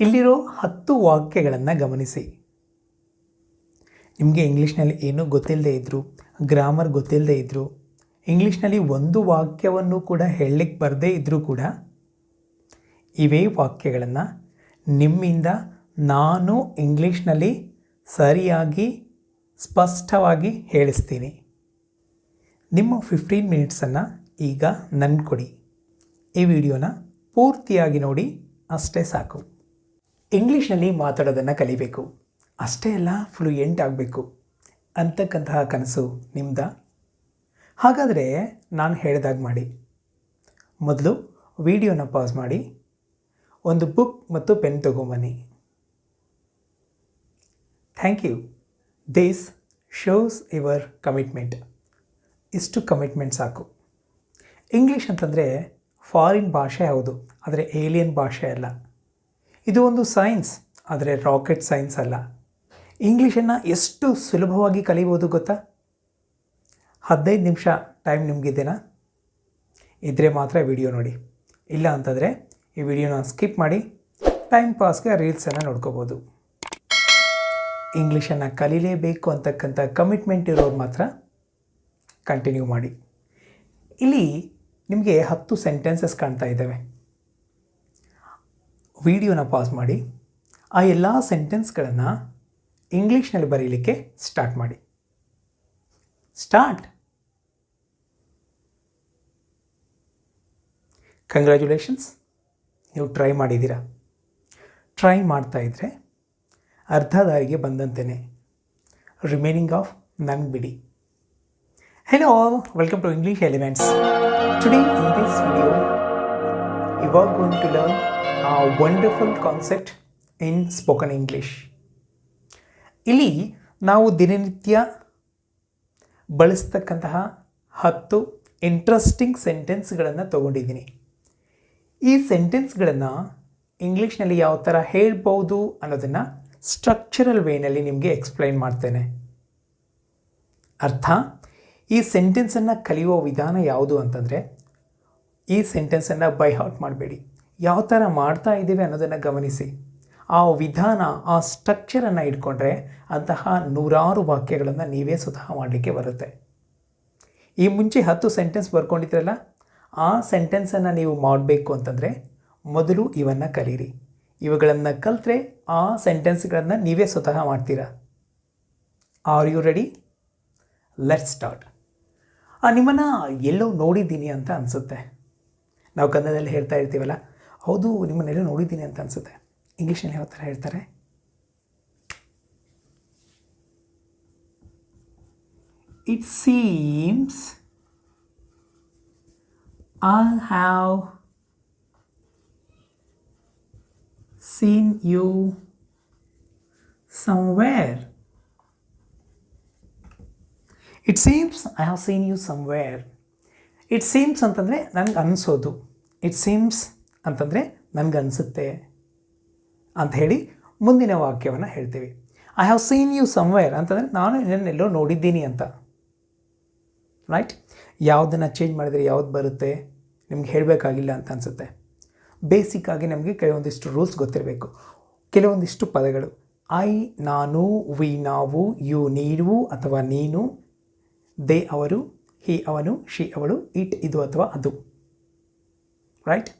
ಇಲ್ಲಿರೋ ಹತ್ತು ವಾಕ್ಯಗಳನ್ನು ಗಮನಿಸಿ. ನಿಮಗೆ ಇಂಗ್ಲೀಷ್ನಲ್ಲಿ ಏನೂ ಗೊತ್ತಿಲ್ಲದೆ ಇದ್ದರು ಗ್ರಾಮರ್ ಗೊತ್ತಿಲ್ಲದೆ ಇದ್ದರು ಇಂಗ್ಲೀಷ್ನಲ್ಲಿ ಒಂದು ವಾಕ್ಯವನ್ನು ಕೂಡ ಹೇಳಲಿಕ್ಕೆ ಬರದೇ ಇದ್ದರೂ ಕೂಡ, ಇವೇ ವಾಕ್ಯಗಳನ್ನು ನಿಮ್ಮಿಂದ ನಾನು ಇಂಗ್ಲೀಷ್ನಲ್ಲಿ ಸರಿಯಾಗಿ, ಸ್ಪಷ್ಟವಾಗಿ ಹೇಳಿಸ್ತೀನಿ. ನಿಮ್ಮ ಫಿಫ್ಟೀನ್ ಮಿನಿಟ್ಸನ್ನು ಈಗ ನನ್ನ ಕೊಡಿ. ಈ ವಿಡಿಯೋನ ಪೂರ್ತಿಯಾಗಿ ನೋಡಿ, ಅಷ್ಟೇ ಸಾಕು. ಇಂಗ್ಲೀಷ್ನಲ್ಲಿ ಮಾತಾಡೋದನ್ನು ಕಲಿಬೇಕು. ಅಷ್ಟೇ ಅಲ್ಲ ಫ್ಲೂಯೆಂಟ್ ಆಗಬೇಕು ಅಂತಕ್ಕಂತಹ ಕನಸು ನಿಮ್ದ? ಹಾಗಾದರೆ ನಾನು ಹೇಳಿದಾಗ ಮಾಡಿ. ಮೊದಲು ವಿಡಿಯೋನ ಪಾಸ್ ಮಾಡಿ. ಒಂದು ಬುಕ್ ಮತ್ತು pen ತಗೊಂಬನ್ನಿ. Thank you this shows your commitment ಇಷ್ಟು ಕಮಿಟ್ಮೆಂಟ್ ಸಾಕು. ಇಂಗ್ಲೀಷ್ ಅಂತಂದರೆ ಫಾರಿನ್ ಭಾಷೆ ಹೌದು, ಆದರೆ ಏಲಿಯನ್ ಭಾಷೆ ಅಲ್ಲ. ಇದು ಒಂದು ಸೈನ್ಸ್, ಆದರೆ ರಾಕೆಟ್ ಸೈನ್ಸ್ ಅಲ್ಲ. ಇಂಗ್ಲೀಷನ್ನು ಎಷ್ಟು ಸುಲಭವಾಗಿ ಕಲಿಬೋದು ಗೊತ್ತಾ? ಹದಿನೈದು ನಿಮಿಷ ಟೈಮ್ ನಿಮಗಿದೆನಾ ಇದ್ದರೆ ಮಾತ್ರ ವಿಡಿಯೋ ನೋಡಿ. ಇಲ್ಲ ಅಂತಂದರೆ ಈ ವಿಡಿಯೋನ ಸ್ಕಿಪ್ ಮಾಡಿ ಟೈಮ್ ಪಾಸ್ಗೆ ರೀಲ್ಸನ್ನು ನೋಡ್ಕೋಬೋದು. ಇಂಗ್ಲೀಷನ್ನು ಕಲೀಲೇಬೇಕು ಅಂತಕ್ಕಂಥ ಕಮಿಟ್ಮೆಂಟ್ ಇರೋರು ಮಾತ್ರ ಕಂಟಿನ್ಯೂ ಮಾಡಿ. ಇಲ್ಲಿ ನಿಮಗೆ ಹತ್ತು ಸೆಂಟೆನ್ಸಸ್ ಕಾಣ್ತಾ ಇದ್ದಾವೆ. ವಿಡಿಯೋನ ಪಾಸ್ ಮಾಡಿ ಆ ಎಲ್ಲ ಸೆಂಟೆನ್ಸ್ಗಳನ್ನು ಇಂಗ್ಲೀಷ್ನಲ್ಲಿ ಬರೀಲಿಕ್ಕೆ ಸ್ಟಾರ್ಟ್ ಮಾಡಿ. ಸ್ಟಾರ್ಟ್ ಕಂಗ್ರ್ಯಾಚುಲೇಷನ್ಸ್ ನೀವು ಟ್ರೈ ಮಾಡಿದ್ದೀರಾ? ಟ್ರೈ ಮಾಡ್ತಾ ಇದ್ದರೆ ಅರ್ಧ ದಾರಿಗೆ ಬಂದಂತೆಯೇ ರಿಮೈನಿಂಗ್ ಆಫ್ ನನ್ ಬಿಡಿ. Hello welcome to to elements today Today this video, you are going to learn a wonderful concept in spoken English. ಇಲ್ಲಿ ನಾವು ದಿನನಿತ್ಯ ಬಳಸ್ತಕ್ಕಂತಹ ಹತ್ತು ಇಂಟ್ರೆಸ್ಟಿಂಗ್ ಸೆಂಟೆನ್ಸ್ಗಳನ್ನು ತಗೊಂಡಿದ್ದೀನಿ. ಈ ಸೆಂಟೆನ್ಸ್ಗಳನ್ನು ಇಂಗ್ಲೀಷ್ನಲ್ಲಿ ಯಾವ ಥರ ಹೇಳ್ಬೋದು ಅನ್ನೋದನ್ನು ಸ್ಟ್ರಕ್ಚರಲ್ ವೇನಲ್ಲಿ ನಿಮಗೆ ಎಕ್ಸ್ಪ್ಲೈನ್ ಮಾಡ್ತೇನೆ. ಅರ್ಥ? ಈ ಸೆಂಟೆನ್ಸನ್ನು ಕಲಿಯುವ ವಿಧಾನ ಯಾವುದು ಅಂತಂದರೆ ಈ ಸೆಂಟೆನ್ಸನ್ನು ಬೈ ಹಾರ್ಟ್ ಮಾಡಬೇಡಿ. ಯಾವ ಥರ ಮಾಡ್ತಾ ಇದ್ದೀವಿ ಅನ್ನೋದನ್ನು ಗಮನಿಸಿ. ಆ ವಿಧಾನ, ಆ ಸ್ಟ್ರಕ್ಚರನ್ನು ಇಟ್ಕೊಂಡ್ರೆ ಅಂತಹ ನೂರಾರು ವಾಕ್ಯಗಳನ್ನು ನೀವೇ ಸ್ವತಃ ಮಾಡಲಿಕ್ಕೆ ಬರುತ್ತೆ. ಈ ಮುಂಚೆ ಹತ್ತು ಸೆಂಟೆನ್ಸ್ ಬರ್ಕೊಂಡಿದ್ರಲ್ಲ, ಆ ಸೆಂಟೆನ್ಸನ್ನು ನೀವು ಮಾಡಬೇಕು ಅಂತಂದರೆ ಮೊದಲು ಇವನ್ನು ಕಲೀರಿ. ಇವುಗಳನ್ನು ಕಲಿತ್ರೆ ಆ ಸೆಂಟೆನ್ಸ್ಗಳನ್ನು ನೀವೇ ಸ್ವತಃ ಮಾಡ್ತೀರಾ? Are you ready let start ನಿಮ್ಮನ್ನು ಎಲ್ಲೋ ನೋಡಿದ್ದೀನಿ ಅಂತ ಅನಿಸುತ್ತೆ. ನಾವು ಕನ್ನಡದಲ್ಲಿ ಹೇಳ್ತಾ ಇರ್ತೀವಲ್ಲ, ಹೌದು, ನಿಮ್ಮನ್ನೆಲ್ಲ ನೋಡಿದ್ದೀನಿ ಅಂತ ಅನಿಸುತ್ತೆ. ಇಂಗ್ಲೀಷಲ್ಲಿ ಯಾವ ಥರ ಹೇಳ್ತಾರೆ? It seems I have seen you somewhere it seems I have seen you somewhere it seems ಅಂತಂದರೆ ನನಗೆ ಅನಿಸೋದು. ಇಟ್ ಸೀಮ್ಸ್ ಅಂತಂದರೆ ನನಗೆ ಅನಿಸುತ್ತೆ ಅಂತ ಹೇಳಿ ಮುಂದಿನ ವಾಕ್ಯವನ್ನು ಹೇಳ್ತೀವಿ. I have seen you somewhere ಅಂತಂದರೆ ನಾನು ನಿನ್ನೆಲ್ಲೋ ನೋಡಿದ್ದೀನಿ ಅಂತ. ರೈಟ್ ಯಾವುದನ್ನು ಚೇಂಜ್ ಮಾಡಿದರೆ ಯಾವ್ದು ಬರುತ್ತೆ? ನಿಮ್ಗೆ ಹೇಳಬೇಕಾಗಿಲ್ಲ ಅಂತ ಅನಿಸುತ್ತೆ. ಬೇಸಿಕ್ಕಾಗಿ ನಮಗೆ ಕೆಲವೊಂದಿಷ್ಟು ರೂಲ್ಸ್ ಗೊತ್ತಿರಬೇಕು. ಕೆಲವೊಂದಿಷ್ಟು ಪದಗಳು. ಐ ನಾನು ವಿ ನಾವು ಯು ನೀವು ಅಥವಾ ನೀನು ದೇ ಅವರು ಹಿ ಅವನು, ಶಿ ಅವಳು ಇಟ್ ಇದು ಅಥವಾ ಅದು. ರೈಟ್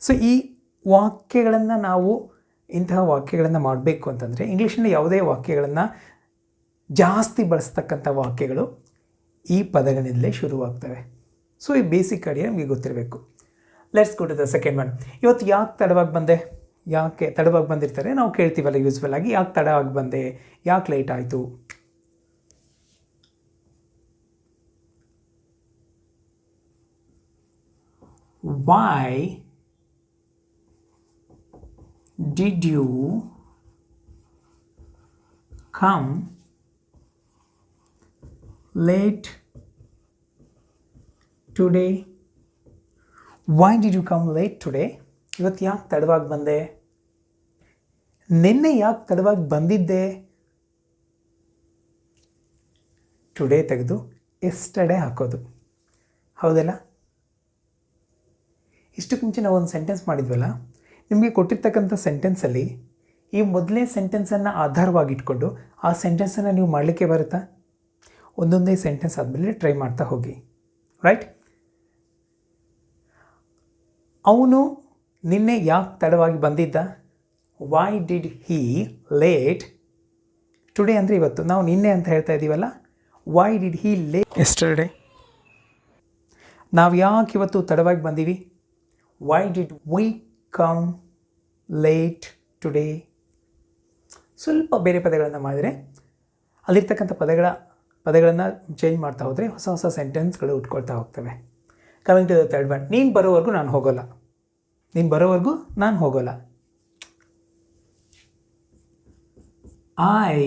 ಸೊ ಈ ವಾಕ್ಯಗಳನ್ನು ನಾವು ಇಂತಹ ವಾಕ್ಯಗಳನ್ನು ಮಾಡಬೇಕು ಅಂತಂದರೆ ಇಂಗ್ಲೀಷಿನ ಯಾವುದೇ ವಾಕ್ಯಗಳನ್ನು ಜಾಸ್ತಿ ಬಳಸ್ತಕ್ಕಂಥ ವಾಕ್ಯಗಳು ಈ ಪದಗಳಿಂದಲೇ ಶುರುವಾಗ್ತವೆ. ಸೊ ಈ ಬೇಸಿಕ್ ಅಡಿಯ ನಮಗೆ ಗೊತ್ತಿರಬೇಕು. Let's go to the second one ಇವತ್ತು ಯಾಕೆ ತಡವಾಗಿ ಬಂದೆ? ಯಾಕೆ ತಡವಾಗಿ ಬಂದಿರ್ತಾರೆ? ನಾವು ಕೇಳ್ತೀವಲ್ಲ ಯೂಸ್ಫುಲ್ ಆಗಿ, ಯಾಕೆ ತಡವಾಗಿ ಬಂದೆ? ಯಾಕೆ ಲೇಟ್ ಆಯಿತು? Why did you come late today why did you come late today ಇವತ್ತು ಯಾಕೆ ತಡವಾಗಿ ಬಂದೆ ನಿನ್ನೆ ಯಾಕೆ ತಡವಾಗಿ ಬಂದಿದ್ದೆ ಟುಡೇ ತೆಗೆದು yesterday ಹಾಕೋದು ಹೌದಲ್ಲ ಇಷ್ಟಕ್ಕೆ ಮುಂಚೆ ನಾವು ಒಂದು ಸೆಂಟೆನ್ಸ್ ಮಾಡಿದ್ವಲ್ಲ? ನಿಮಗೆ ಕೊಟ್ಟಿರ್ತಕ್ಕಂಥ ಸೆಂಟೆನ್ಸಲ್ಲಿ ಈ ಮೊದಲನೇ ಸೆಂಟೆನ್ಸನ್ನು ಆಧಾರವಾಗಿಟ್ಕೊಂಡು ಆ ಸೆಂಟೆನ್ಸನ್ನು ನೀವು ಮಾಡಲಿಕ್ಕೆ ಬರುತ್ತಾ? ಒಂದೊಂದೇ ಸೆಂಟೆನ್ಸ್ ಆದಮೇಲೆ ಟ್ರೈ ಮಾಡ್ತಾ ಹೋಗಿ. ರೈಟ್ ಅವನು ನಿನ್ನೆ ಯಾಕೆ ತಡವಾಗಿ ಬಂದಿದ್ದ? Why did he late today ಅಂದರೆ ಇವತ್ತು. ನಾವು ನಿನ್ನೆ ಅಂತ ಹೇಳ್ತಾ ಇದ್ದೀವಲ್ಲ why did he late yesterday ನಾವು ಯಾಕೆ ಇವತ್ತು ತಡವಾಗಿ ಬಂದೀವಿ? Why did we come late today ಸ್ವಲ್ಪ ಬೇರೆ ಪದಗಳನ್ನು ಮಾಡಿದರೆ ಅಲ್ಲಿರ್ತಕ್ಕಂಥ ಪದಗಳ, ಪದಗಳನ್ನು ಚೇಂಜ್ ಮಾಡ್ತಾ ಹೋದರೆ ಹೊಸ ಹೊಸ ಸೆಂಟೆನ್ಸ್ಗಳು ಉಟ್ಕೊಳ್ತಾ ಹೋಗ್ತವೆ. Coming to the third one ನೀನು ಬರೋವರೆಗೂ ನಾನು ಹೋಗೋಲ್ಲ. ನೀನು ಬರೋವರೆಗೂ ನಾನು ಹೋಗೋಲ್ಲ. I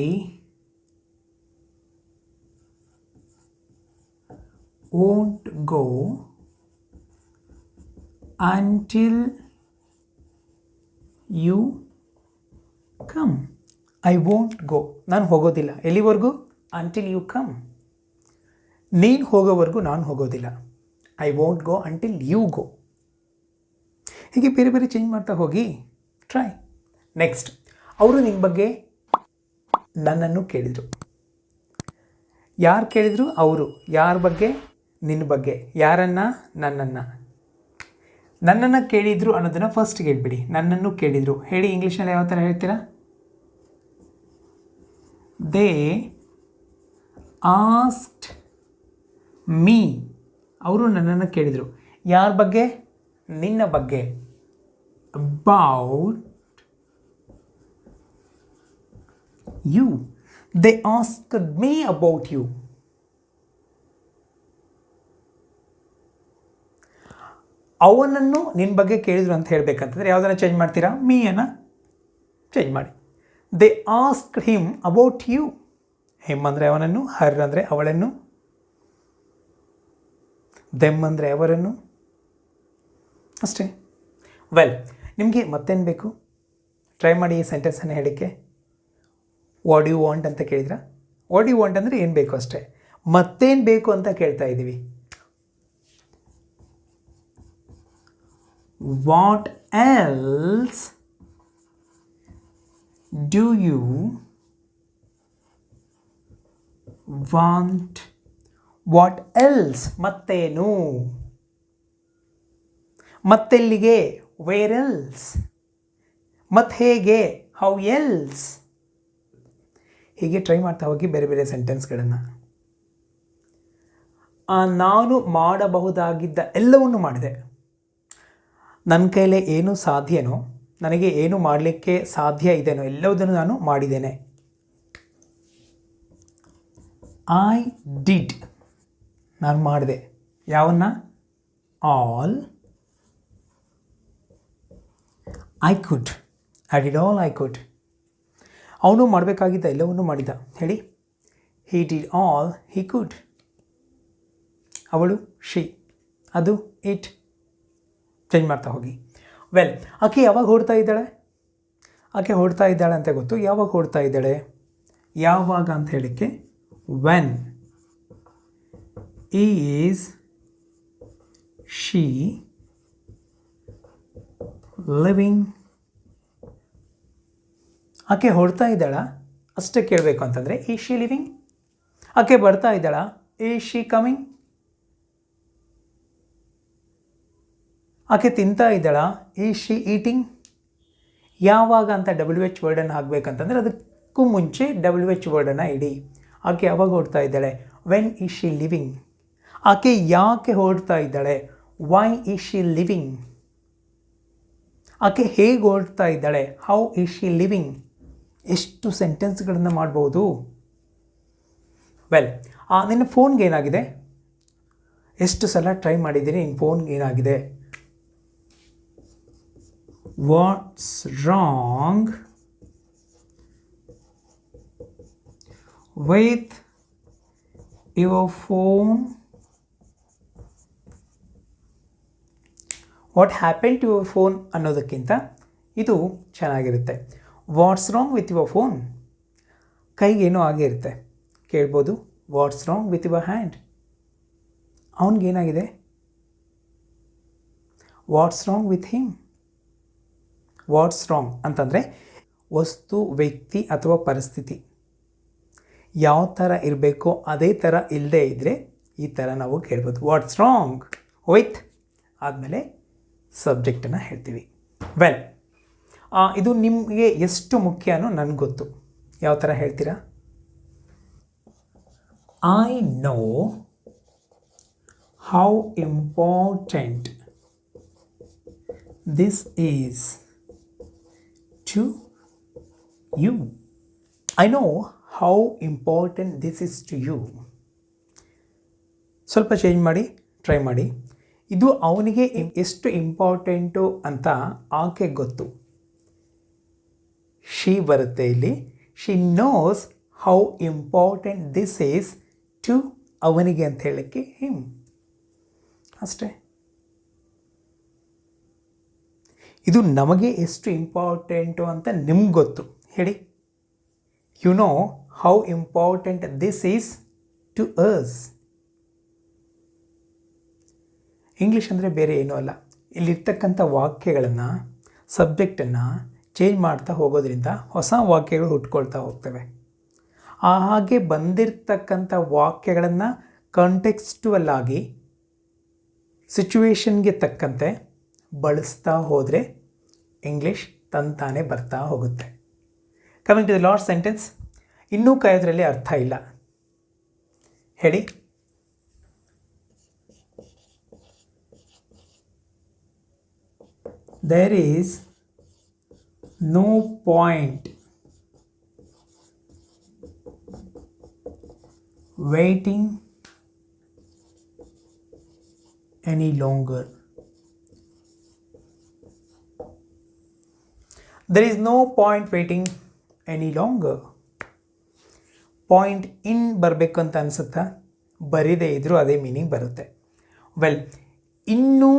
won't go until you come I won't go ನಾನು ಹೋಗೋದಿಲ್ಲ. ಎಲ್ಲಿವರೆಗೂ? ಅಂಟಿಲ್ ಯು ಕಮ್ ನೀನು ಹೋಗೋವರೆಗೂ ನಾನು ಹೋಗೋದಿಲ್ಲ. I won't go until you go ಹೀಗೆ ಬೇರೆ ಬೇರೆ ಚೇಂಜ್ ಮಾಡ್ತಾ ಹೋಗಿ. ಟ್ರೈ ನೆಕ್ಸ್ಟ್ ಅವರು ನಿಮ್ಮ ಬಗ್ಗೆ ನನ್ನನ್ನು ಕೇಳಿದರು. ಯಾರು ಕೇಳಿದರು? ಅವರು. ಯಾರ ಬಗ್ಗೆ? ನಿನ್ನ ಬಗ್ಗೆ. ಯಾರನ್ನು? ನನ್ನನ್ನು. ನನ್ನನ್ನು ಕೇಳಿದರು ಅನ್ನೋದನ್ನು ಫಸ್ಟ್ ಹೇಳ್ಬಿಡಿ ನನ್ನನ್ನು ಕೇಳಿದರು. ಹೇಳಿ, ಇಂಗ್ಲೀಷ್ನಲ್ಲಿ ಯಾವ ಥರ ಹೇಳ್ತೀರಾ? ದೇ ಆಸ್ಟ್ ಮೀ ಅವರು ನನ್ನನ್ನು ಕೇಳಿದರು. ಯಾರ ಬಗ್ಗೆ? ನಿನ್ನ ಬಗ್ಗೆ. About you they ask me about you ಅವನನ್ನು ನಿನ್ನ ಬಗ್ಗೆ ಕೇಳಿದ್ರು ಅಂತ ಹೇಳಬೇಕಂತಂದರೆ ಯಾವುದನ್ನು ಚೇಂಜ್ ಮಾಡ್ತೀರಾ? ಮೀಯನ್ನು ಚೇಂಜ್ ಮಾಡಿ. They ask him about you him ಅಂದರೆ ಅವನನ್ನು ಹರ್ ಅಂದರೆ ಅವಳನ್ನು. ದೆಮ್ ಅಂದರೆ ಅವರನ್ನು. ಅಷ್ಟೇ. ವೆಲ್ ನಿಮಗೆ ಮತ್ತೇನು ಬೇಕು? ಟ್ರೈ ಮಾಡಿ ಈ ಸೆಂಟೆನ್ಸನ್ನು ಹೇಳೋಕ್ಕೆ. ವಾಟ್ ಯು ವಾಂಟ್ ಅಂತ ಕೇಳಿದ್ರ? ವಾಟ್ ಯು ವಾಂಟ್ ಅಂದರೆ ಏನು ಬೇಕು ಅಷ್ಟೇ. ಮತ್ತೇನು ಬೇಕು ಅಂತ ಕೇಳ್ತಾ ಇದ್ದೀವಿ what else do you want what else ಮತ್ತೇನು? ಮತ್ತೆಲ್ಲಿಗೆ? ವೇರ್ ಎಲ್ಸ್ ಮತ್ತು ಹೇಗೆ? ಹೌ ಎಲ್ಸ್ ಹೀಗೆ ಟ್ರೈ ಮಾಡ್ತಾ ಹೋಗಿ ಬೇರೆ ಬೇರೆ ಸೆಂಟೆನ್ಸ್ಗಳನ್ನು ನಾನು ಮಾಡಬಹುದಾಗಿದ್ದ ಎಲ್ಲವನ್ನು ಮಾಡಿದೆ. ನನ್ನ ಕೈಲೇ ಏನು ಸಾಧ್ಯನೋ, ನನಗೆ ಏನು ಮಾಡಲಿಕ್ಕೆ ಸಾಧ್ಯ ಇದೆಯೋ ಎಲ್ಲವುದನ್ನು ನಾನು ಮಾಡಿದ್ದೇನೆ. ಐ ಡಿಡ್ ನಾನು ಮಾಡಿದೆ. ಯಾವನ್ನ? All I could I did all I could ಅವನು ಮಾಡಬೇಕಾಗಿದ್ದ ಎಲ್ಲವನ್ನೂ ಮಾಡಿದ. ಹೇಳಿ. He did all he could ಅವಳು ಶಿ ಅದು ಇಟ್ ಚೇಂಜ್ ಮಾಡ್ತಾ ಹೋಗಿ. ವೆಲ್ ಆಕೆ ಯಾವಾಗ ಹೊಡ್ತಾ ಇದ್ದಾಳೆ? ಆಕೆ ಹೊಡ್ತಾ ಇದ್ದಾಳೆ ಅಂತ ಗೊತ್ತು. ಯಾವಾಗ ಹೊಡ್ತಾ ಇದ್ದಾಳೆ? ಯಾವಾಗ ಅಂತ ಹೇಳಿಕ್ಕೆ ವೆನ್ ಈಸ್ ಶೀ ಲಿವಿಂಗ್ ಆಕೆ ಹೊಡ್ತಾ ಇದ್ದಾಳ? ಅಷ್ಟೇ ಕೇಳಬೇಕು ಅಂತಂದರೆ ಈ ಶಿ ಲಿವಿಂಗ್ ಆಕೆ ಬರ್ತಾ ಇದ್ದಾಳ? ಈ ಶಿ ಕಮಿಂಗ್ ಆಕೆ ತಿಂತಾ ಇದ್ದಾಳ ಈ ಶಿ ಈಟಿಂಗ್ ಯಾವಾಗ ಅಂತ ಡಬ್ಲ್ಯೂ ಎಚ್ ವರ್ಡನ್ನು ಹಾಕಬೇಕಂತಂದರೆ ಅದಕ್ಕೂ ಮುಂಚೆ ಡಬ್ಲ್ಯೂ ಎಚ್ ವರ್ಡನ್ನು ಇಡಿ. ಆಕೆ ಯಾವಾಗ ಓಡ್ತಾ ಇದ್ದಾಳೆ? ವೆನ್ ಈ ಶಿ ಲಿವಿಂಗ್ ಆಕೆ ಯಾಕೆ ಓಡ್ತಾ ಇದ್ದಾಳೆ? ವೈ ಈ ಶಿ ಲಿವಿಂಗ್ ಆಕೆ ಹೇಗೆ ಓಡ್ತಾ ಇದ್ದಾಳೆ? ಹೌ ಈ ಶಿ ಲಿವಿಂಗ್ ಎಷ್ಟು ಸೆಂಟೆನ್ಸ್ಗಳನ್ನು ಮಾಡ್ಬೋದು? ವೆಲ್ ನಿನ್ನ ಫೋನ್ಗೆ ಏನಾಗಿದೆ? ಎಷ್ಟು ಸಲ ಟ್ರೈ ಮಾಡಿದ್ದೀನಿ ನಿನ್ನ ಫೋನ್ಗೆ ಏನಾಗಿದೆ? What's wrong with your phone what happen to your phone ಅನ್ನೋದಕ್ಕಿಂತ ಇದು ಚೆನ್ನಾಗಿರುತ್ತೆ. What's wrong with your phone ಕೈಗೇನೋ ಆಗೇ ಇರುತ್ತೆ. ಕೇಳ್ಬೋದು what's wrong with your hand ಅವನಿಗೇನಾಗಿದೆ? What's wrong with him what's wrong ಅಂತಂದರೆ ವಸ್ತು, ವ್ಯಕ್ತಿ ಅಥವಾ ಪರಿಸ್ಥಿತಿ. ಯಾವ ಥರ ಇರಬೇಕು ಅದೇ ಥರ ಇಲ್ಲದೇ ಇದ್ದರೆ ಈ ಥರ ನಾವು ಕೇಳ್ಬೋದು. ವಾಟ್ಸ್ ರಾಂಗ್ ವಿತ್ ಆದಮೇಲೆ ಸಬ್ಜೆಕ್ಟನ್ನು ಹೇಳ್ತೀವಿ. ವೆಲ್ ಇದು ನಿಮಗೆ ಎಷ್ಟು ಮುಖ್ಯನೋ ನನಗೆ ಗೊತ್ತು. ಯಾವ ಥರ ಹೇಳ್ತೀರಾ? I know how important this is to you I know how important this is to you ಸ್ವಲ್ಪ ಚೇಂಜ್ ಮಾಡಿ ಟ್ರೈ ಮಾಡಿ. ಇದು ಅವನಿಗೆ ಎಷ್ಟು ಇಂಪಾರ್ಟೆಂಟು ಅಂತ ಆಕೆ ಗೊತ್ತು. ಶಿ ಬರುತ್ತೆ ಇಲ್ಲಿ. She knows how important this is to ಅವನಿಗೆ ಅಂತ ಹೇಳಕ್ಕೆ ಹಿಮ್ ಅಷ್ಟೇ. ಇದು ನಮಗೆ ಎಷ್ಟು ಇಂಪಾರ್ಟೆಂಟು ಅಂತ ನಿಮ್ಗೆ ಗೊತ್ತು. ಹೇಳಿ. You know how important this is to us English ಅಂದರೆ ಬೇರೆ ಏನೂ ಅಲ್ಲ. ಇಲ್ಲಿರ್ತಕ್ಕಂಥ ವಾಕ್ಯಗಳನ್ನು ಸಬ್ಜೆಕ್ಟನ್ನು ಚೇಂಜ್ ಮಾಡ್ತಾ ಹೋಗೋದ್ರಿಂದ ಹೊಸ ವಾಕ್ಯಗಳು ಹುಟ್ಕೊಳ್ತಾ ಹೋಗ್ತವೆ. ಆ ಹಾಗೆ ಬಂದಿರತಕ್ಕಂಥ ವಾಕ್ಯಗಳನ್ನು ಕಾಂಟೆಕ್ಸ್ಟುವಲ್ ಆಗಿ ಸಿಚುವೇಶನ್ಗೆ ತಕ್ಕಂತೆ ಬಳಸ್ತಾ ಹೋದರೆ ಇಂಗ್ಲೀಷ್ ತಂತಾನೆ ಬರ್ತಾ ಹೋಗುತ್ತೆ. Coming to the last sentence ಇನ್ನೂ ಕಾಯೋದ್ರಲ್ಲಿ ಅರ್ಥ ಇಲ್ಲ. ಹೇಳಿ. There is no point waiting any longer. There is no point waiting any longer. Point in ಬರಬೇಕು ಅಂತ ಅನಿಸುತ್ತಾ? ಬರೀದೇ ಇದ್ದರೂ ಅದೇ ಮೀನಿಂಗ್ ಬರುತ್ತೆ. ವೆಲ್ ಇನ್ನೂ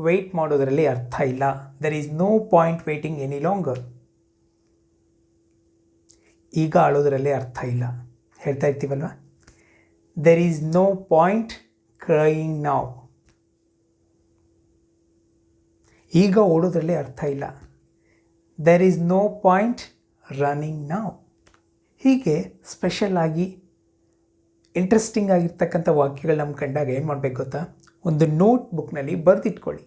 ವೆಯ್ಟ್ ಮಾಡೋದರಲ್ಲಿ ಅರ್ಥ ಇಲ್ಲ. There is no point waiting any longer ಈಗ ಆಳೋದರಲ್ಲಿ ಅರ್ಥ ಇಲ್ಲ. ಹೇಳ್ತಾ ಇರ್ತೀವಲ್ವ? There is no point crying ನಾವು ಈಗ ಓಡೋದ್ರಲ್ಲಿ ಅರ್ಥ ಇಲ್ಲ. There is no point running ನಾವು ಹೀಗೆ ಸ್ಪೆಷಲ್ ಆಗಿ ಇಂಟ್ರೆಸ್ಟಿಂಗ್ ಆಗಿರ್ತಕ್ಕಂಥ ವಾಕ್ಯಗಳು ನಮ್ಮ ಕಂಡಾಗ ಏನು ಮಾಡಬೇಕು ಗೊತ್ತಾ? ಒಂದು ನೋಟ್ ಬುಕ್ನಲ್ಲಿ ಬರೆದಿಟ್ಕೊಳ್ಳಿ.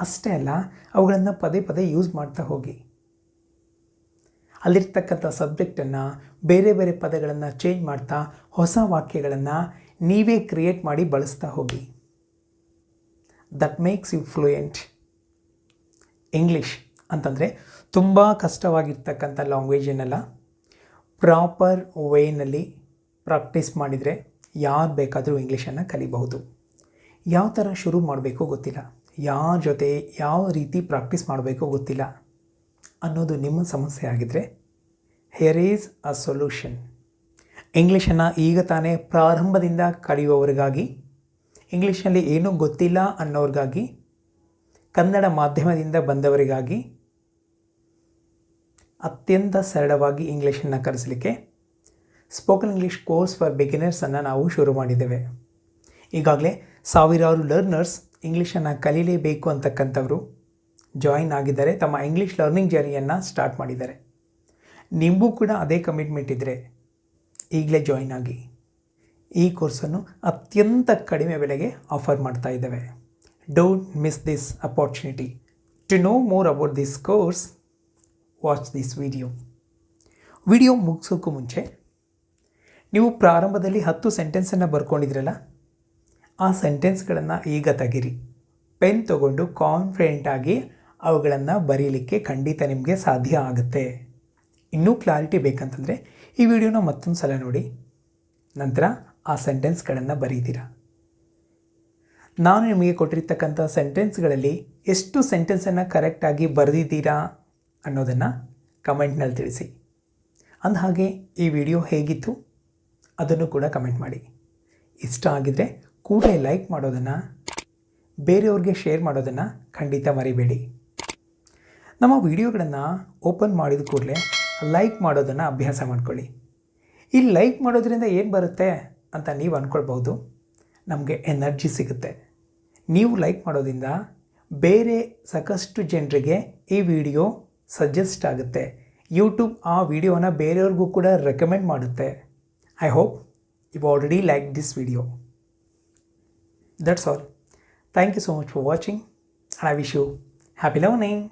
ಅಷ್ಟೇ ಅಲ್ಲ, ಅವುಗಳನ್ನು ಪದೇ ಪದೇ ಯೂಸ್ ಮಾಡ್ತಾ ಹೋಗಿ. ಅಲ್ಲಿರ್ತಕ್ಕಂಥ ಸಬ್ಜೆಕ್ಟನ್ನು ಬೇರೆ ಬೇರೆ ಪದಗಳನ್ನು ಚೇಂಜ್ ಮಾಡ್ತಾ ಹೊಸ ವಾಕ್ಯಗಳನ್ನು ನೀವೇ ಕ್ರಿಯೇಟ್ ಮಾಡಿ ಬಳಸ್ತಾ ಹೋಗಿ. That makes you fluent English ಅಂತಂದರೆ ತುಂಬ ಕಷ್ಟವಾಗಿರ್ತಕ್ಕಂಥ ಲ್ಯಾಂಗ್ವೇಜನ್ನೆಲ್ಲ ಪ್ರಾಪರ್ ವೇನಲ್ಲಿ ಪ್ರಾಕ್ಟೀಸ್ ಮಾಡಿದರೆ ಯಾರು ಬೇಕಾದರೂ ಇಂಗ್ಲೀಷನ್ನು ಕಲಿಬಹುದು. ಯಾವ ಥರ ಶುರು ಮಾಡಬೇಕೋ ಗೊತ್ತಿಲ್ಲ, ಯಾರ ಜೊತೆ ಯಾವ ರೀತಿ ಪ್ರಾಕ್ಟೀಸ್ ಮಾಡಬೇಕೋ ಗೊತ್ತಿಲ್ಲ ಅನ್ನೋದು ನಿಮ್ಮ ಸಮಸ್ಯೆ ಆಗಿದ್ದರೆ ಹಿಯರ್ ಈಸ್ ಅ ಸೊಲ್ಯೂಷನ್ ಇಂಗ್ಲೀಷನ್ನು ಈಗ ತಾನೇ ಪ್ರಾರಂಭದಿಂದ ಕಲಿಯುವವರಿಗಾಗಿ ಇಂಗ್ಲೀಷ್ನಲ್ಲಿ ಏನೂ ಗೊತ್ತಿಲ್ಲ ಅನ್ನೋರಿಗಾಗಿ, ಕನ್ನಡ ಮಾಧ್ಯಮದಿಂದ ಬಂದವರಿಗಾಗಿ ಅತ್ಯಂತ ಸರಳವಾಗಿ ಇಂಗ್ಲೀಷನ್ನು ಕಲಿಸಲಿಕ್ಕೆ ಸ್ಪೋಕನ್ ಇಂಗ್ಲೀಷ್ ಕೋರ್ಸ್ ಫಾರ್ ಬಿಗಿನರ್ಸನ್ನು ನಾವು ಶುರು ಮಾಡಿದ್ದೇವೆ. ಈಗಾಗಲೇ ಸಾವಿರಾರು ಲರ್ನರ್ಸ್ ಇಂಗ್ಲೀಷನ್ನು ಕಲೀಲೇಬೇಕು ಅಂತಕ್ಕಂಥವರು ಜಾಯಿನ್ ಆಗಿದ್ದಾರೆ, ತಮ್ಮ ಇಂಗ್ಲೀಷ್ ಲರ್ನಿಂಗ್ ಜರ್ನಿಯನ್ನು ಸ್ಟಾರ್ಟ್ ಮಾಡಿದ್ದಾರೆ. ನಿಮಗೂ ಕೂಡ ಅದೇ ಕಮಿಟ್ಮೆಂಟ್ ಇದ್ದರೆ ಈಗಲೇ ಜಾಯಿನ್ ಆಗಿ ಈ ಕೋರ್ಸನ್ನು ಅತ್ಯಂತ ಕಡಿಮೆ ಬೆಲೆಗೆ ಆಫರ್ ಮಾಡ್ತಾ ಇದ್ದೇವೆ. Don't miss this opportunity to know more about this course watch this video video ಮುಗಿಸೋಕ್ಕೂ ಮುಂಚೆ, ನೀವು ಪ್ರಾರಂಭದಲ್ಲಿ ಹತ್ತು ಸೆಂಟೆನ್ಸನ್ನು ಬರ್ಕೊಂಡಿದ್ರಲ್ಲ, ಆ ಸೆಂಟೆನ್ಸ್ಗಳನ್ನು ಈಗ ತೆಗಿರಿ. ಪೆನ್ ತಗೊಂಡು ಕಾನ್ಫಿಡೆಂಟಾಗಿ ಅವುಗಳನ್ನು ಬರೀಲಿಕ್ಕೆ ಖಂಡಿತ ನಿಮಗೆ ಸಾಧ್ಯ ಆಗುತ್ತೆ. ಇನ್ನೂ ಕ್ಲಾರಿಟಿ ಬೇಕಂತಂದರೆ ಈ ವಿಡಿಯೋನ ಮತ್ತೊಂದು ಸಲ ನೋಡಿ. ನಂತರ ಆ ಸೆಂಟೆನ್ಸ್ಗಳನ್ನು ಬರೀತೀರಾ? ನಾನು ನಿಮಗೆ ಕೊಟ್ಟಿರ್ತಕ್ಕಂಥ ಸೆಂಟೆನ್ಸ್ಗಳಲ್ಲಿ ಎಷ್ಟು ಸೆಂಟೆನ್ಸನ್ನು ಕರೆಕ್ಟಾಗಿ ಬರೆದಿದ್ದೀರಾ? ಅನ್ನೋದನ್ನು ಕಮೆಂಟ್ನಲ್ಲಿ ತಿಳಿಸಿ. ಅಂದಹಾಗೆ ಈ ವಿಡಿಯೋ ಹೇಗಿತ್ತು ಅದನ್ನು ಕೂಡ ಕಮೆಂಟ್ ಮಾಡಿ. ಇಷ್ಟ ಆಗಿದರೆ ಕೂಡಲೇ ಲೈಕ್ ಮಾಡೋದನ್ನು, ಬೇರೆಯವ್ರಿಗೆ ಶೇರ್ ಮಾಡೋದನ್ನು ಖಂಡಿತ ಮರಿಬೇಡಿ. ನಮ್ಮ ವಿಡಿಯೋಗಳನ್ನು ಓಪನ್ ಮಾಡಿದ ಕೂಡಲೇ ಲೈಕ್ ಮಾಡೋದನ್ನು ಅಭ್ಯಾಸ ಮಾಡ್ಕೊಳ್ಳಿ. ಈ ಲೈಕ್ ಮಾಡೋದ್ರಿಂದ ಏನು ಬರುತ್ತೆ ಅಂತ ನೀವು ಅಂದ್ಕೊಳ್ಬೋದು ನಮಗೆ ಎನರ್ಜಿ ಸಿಗುತ್ತೆ. ನೀವು ಲೈಕ್ ಮಾಡೋದ್ರಿಂದ ಬೇರೆ ಸಾಕಷ್ಟು ಜನರಿಗೆ ಈ ವಿಡಿಯೋ ಸಜೆಸ್ಟ್ ಆಗುತ್ತೆ ಯೂಟ್ಯೂಬ್ ಆ ವಿಡಿಯೋನ ಬೇರೆಯವ್ರಿಗೂ ಕೂಡ ರೆಕಮೆಂಡ್ ಮಾಡುತ್ತೆ I hope you already like this video that's all thank you so much for watching I wish you happy learning